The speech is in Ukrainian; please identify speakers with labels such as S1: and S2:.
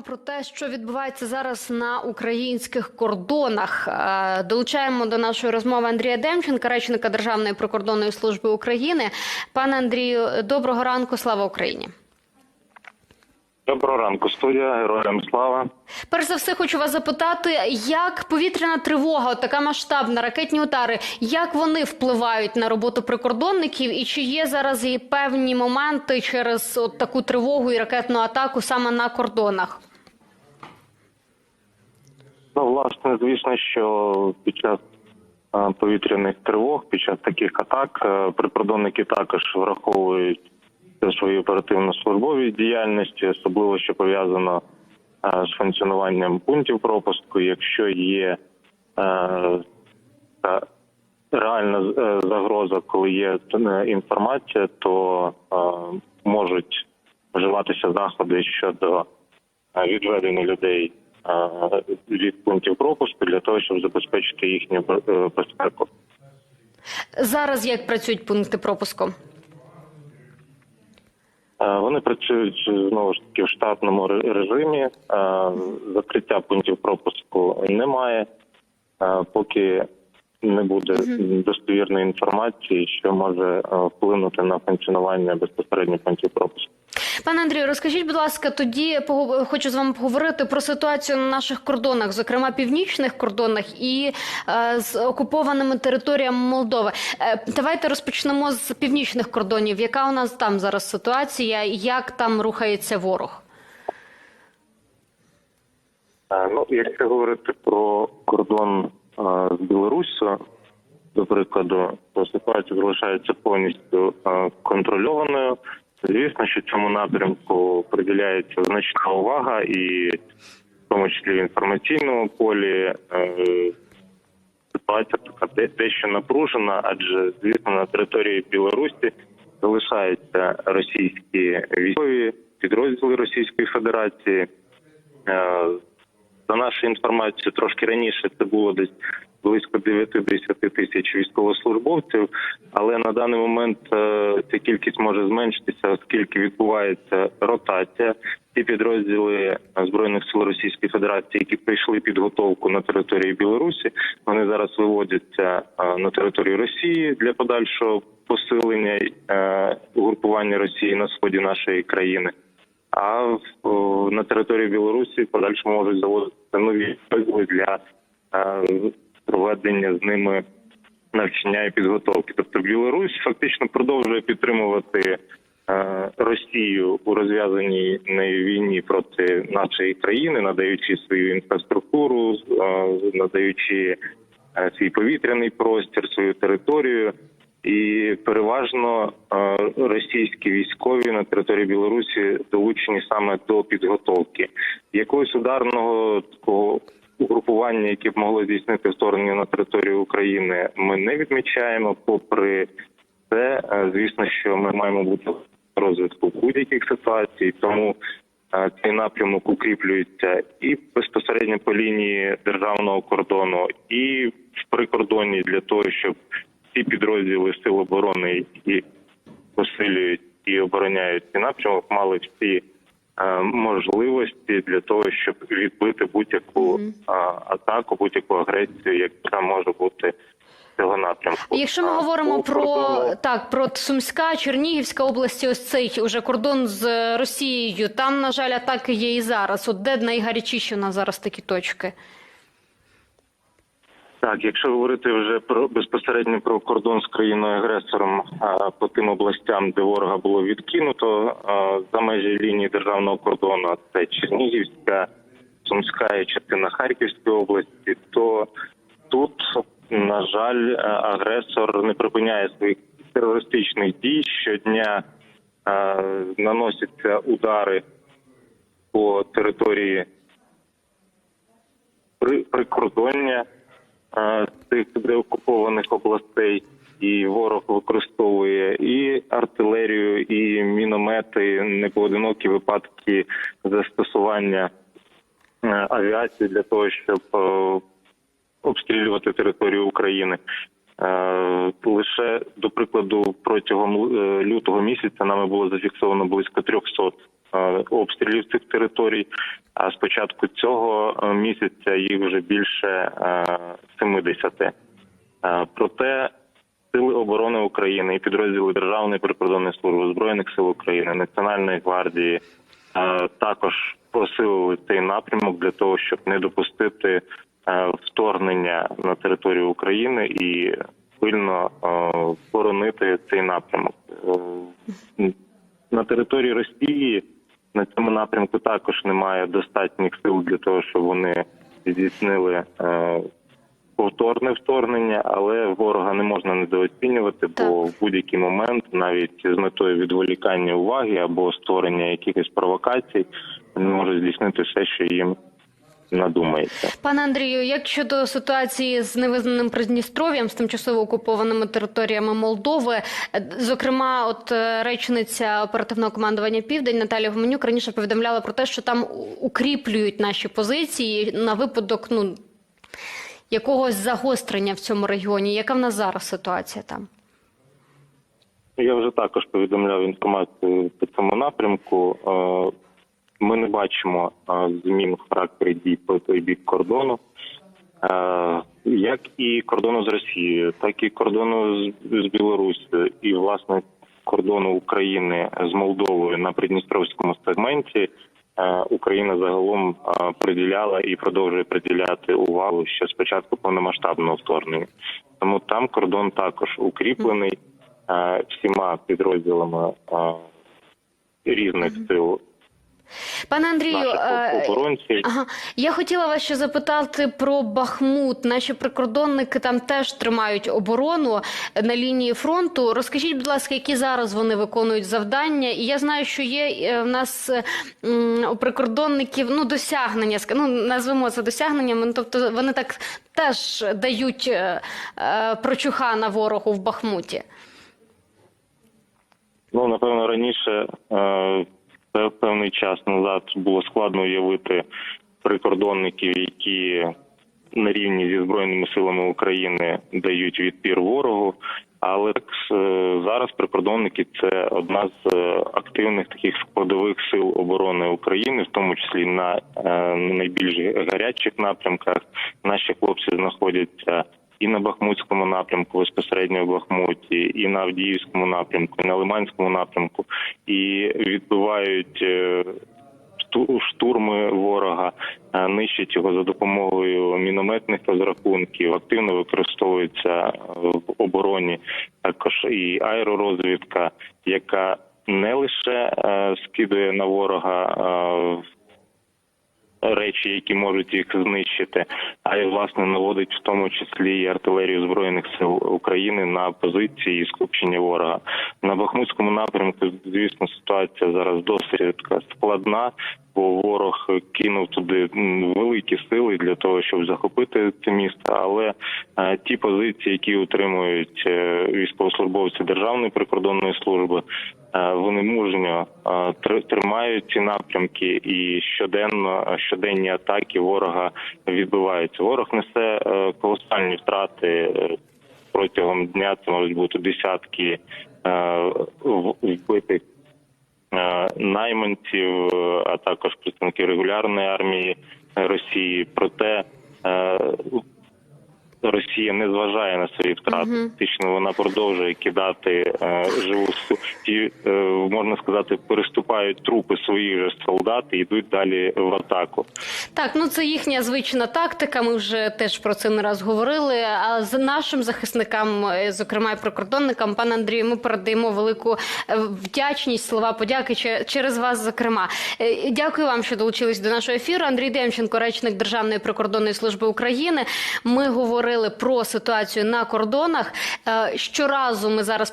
S1: Говоримо про те, що відбувається зараз на українських кордонах. Е, Долучаємо до нашої розмови Андрія Демченка, речника Державної прикордонної служби України. Пане Андрію, доброго ранку. Слава Україні.
S2: Доброго ранку, студія, героям слава.
S1: Перш за все, хочу вас запитати, як повітряна тривога, от така масштабна, ракетні удари, як вони впливають на роботу прикордонників, і чи є зараз і певні моменти через от таку тривогу і ракетну атаку саме на кордонах?
S2: Ну, власне, звісно, що під час е, повітряних тривог, під час таких атак, е, прикордонники також враховують це свої оперативно-службові діяльності, особливо що пов'язано е, з функціонуванням пунктів пропуску. Якщо є реальна загроза, коли є інформація, то можуть вживатися заходи щодо відведення людей від пунктів пропуску для того, щоб забезпечити їхню е, безпеку.
S1: Зараз як працюють пункти пропуску?
S2: Е, Вони працюють знову ж таки в штатному режимі. Е, Закриття пунктів пропуску немає, поки не буде достовірної інформації, що може вплинути на функціонування безпосередньо пунктів пропуску.
S1: Пане Андрію, розкажіть, будь ласка, тоді хочу з вами поговорити про ситуацію на наших кордонах, зокрема північних кордонах і е, з окупованими територіями Молдови. Е, давайте розпочнемо з північних кордонів. Яка у нас там зараз ситуація? Як там рухається ворог?
S2: Е, Ну, якщо говорити про кордон е, з Білоруссю, до прикладу, то ситуація залишається повністю е, контрольованою. Звісно, що цьому напрямку приділяється значна увага, і в тому числі в інформаційному полі е, ситуація така де- дещо напружена, адже звісно на території Білорусі залишаються російські військові підрозділи Російської Федерації. Е, за нашою інформацією, трошки раніше це було десь близько 9-10 тисяч військовослужбовців, але на даний момент е, ця кількість може зменшитися, оскільки відбувається ротація. Ті підрозділи е, збройних сил Російської Федерації, які пройшли підготовку на території Білорусі, вони зараз виводяться е, на територію Росії для подальшого посилення угрупування Росії на сході нашої країни. А на території Білорусі в подальшому можуть заводитися нові для проведення з ними навчання і підготовки. Тобто Білорусь фактично продовжує підтримувати е, Росію у розв'язаній війні проти нашої країни, надаючи свою інфраструктуру, е, надаючи е, свій повітряний простір, свою територію. І переважно російські військові на території Білорусі долучені саме до підготовки якогось ударного такого угрупування, яке б могло здійснити вторгнення на територію України, ми не відмічаємо. Попри це, е, звісно, що ми маємо бути розвитку будь-яких ситуацій, тому е, цей напрямок укріплюється і безпосередньо по лінії державного кордону, і в прикордонні для того, щоб ці підрозділи сил оборони, які посилюють і обороняють цей напрямок, мали всі можливості для того, щоб відбити будь-яку атаку, будь-яку агресію, яка може бути цього напрямку.
S1: Якщо ми
S2: А,
S1: говоримо про
S2: кордону-
S1: так, про Сумська, Чернігівська області, ось цей уже кордон з Росією. Там, на жаль, атаки є і зараз. От де найгарячіші у нас зараз такі точки?
S2: Так, якщо говорити вже про безпосередньо про кордон з країною агресором по тим областям, де ворога було відкинуто за межі лінії державного кордону, це Чернігівська, Сумська і частина Харківської області, то тут, на жаль, агресор не припиняє своїх терористичних дій. Щодня наносяться удари по території при прикордоння е, цих деокупованих областей, і ворог використовує і артилерію, і міномети, непоодинокі випадки застосування е, авіації для того, щоб е, обстрілювати територію України. Е, Лише до прикладу, протягом е, лютого місяця нами було зафіксовано близько 300 е, обстрілів цих територій. А з початку цього е, місяця їх вже більше е, 70. Е, Проте Сили оборони України і підрозділи Державної прикордонної служби збройних сил України, Національної гвардії е, також посилили цей напрямок для того, щоб не допустити е, вторгнення на територію України і пильно е, боронити цей напрямок. Е, На території Росії на цьому напрямку також немає достатніх сил для того, щоб вони здійснили е, повторне вторгнення, але ворога не можна недооцінювати, бо
S1: Так.
S2: в будь-який момент, навіть з метою відволікання уваги або створення якихось провокацій, вони можуть здійснити все, що їм надумається.
S1: Пане Андрію, як щодо ситуації з невизнаним Придністров'ям, з тимчасово окупованими територіями Молдови, зокрема, от е, речниця оперативного командування Південь Наталія Гуменюк раніше повідомляла про те, що там укріплюють наші позиції на випадок ну якогось загострення в цьому регіоні. Яка в нас зараз ситуація там?
S2: Я вже також повідомляв інформацію по цьому напрямку. Е, Ми не бачимо е, змін в характері дій по той бік кордону, Е, як і кордону з Росією, так і кордону з, Білоруссю, і власне кордону України з Молдовою на Придністровському сегменті. Е, Україна загалом е, приділяла і продовжує приділяти увагу ще спочатку повномасштабного вторгнення. Тому там кордон також укріплений е, всіма підрозділами різних сил
S1: Пане Андрію, е. Ага, я хотіла вас ще запитати про Бахмут. Наші прикордонники там теж тримають оборону на лінії фронту. Розкажіть, будь ласка, які зараз вони виконують завдання? І я знаю, що є е, в нас у прикордонників ну досягнення, ну назвемо це досягненнями. ну, Тобто вони так теж дають е, прочуха на ворогу в Бахмуті.
S2: Ну напевно раніше е, пе- певний час назад було складно уявити прикордонників, які на рівні зі збройними силами України дають відпір ворогу. Але так е, зараз прикордонники це одна з е, активних таких складових сил оборони України, в тому числі на е, найбільш гарячих напрямках. Наші хлопці знаходяться і на Бахмутському напрямку, безпосередньо в Бахмуті, і на Авдіївському напрямку, і на Лиманському напрямку, і відбивають е, штурми ворога, е, нищать його за допомогою мінометних розрахунків, активно використовується е, в обороні також і аеророзвідка, яка не лише скидує на ворога речі, які можуть їх знищити, а й власне наводить в тому числі і артилерію збройних сил України на позиції і скупчення ворога на Бахмутському напрямку. Звісно, ситуація зараз досить складна, бо ворог кинув туди великі сили для того, щоб захопити це місто. Але е, ті позиції, які утримують е, військовослужбовці Державної прикордонної служби, е, вони мужньо тр- тримають ці напрямки і щоденно щоденні атаки ворога відбиваються. Ворог несе колосальні втрати протягом дня. Це можуть бути десятки вбитих найманців, е, а також представників регулярної армії Росії. Проте е, Росія не зважає на свої втрати. Фактично вона продовжує кидати е, живу ті, е, можна сказати, переступають трупи своїх же солдат і йдуть далі в атаку.
S1: Так, ну це їхня звична тактика. Ми вже теж про це не раз говорили. А з нашим захисникам, е, зокрема і прикордонникам, пане Андрію, ми передаємо велику е, вдячність, слова подяки через вас. Зокрема, Е, дякую вам, що долучились до нашого ефіру. Андрій Демченко, речник Державної прикордонної служби України. Ми говорили про ситуацію на кордонах. Е, Щоразу ми зараз.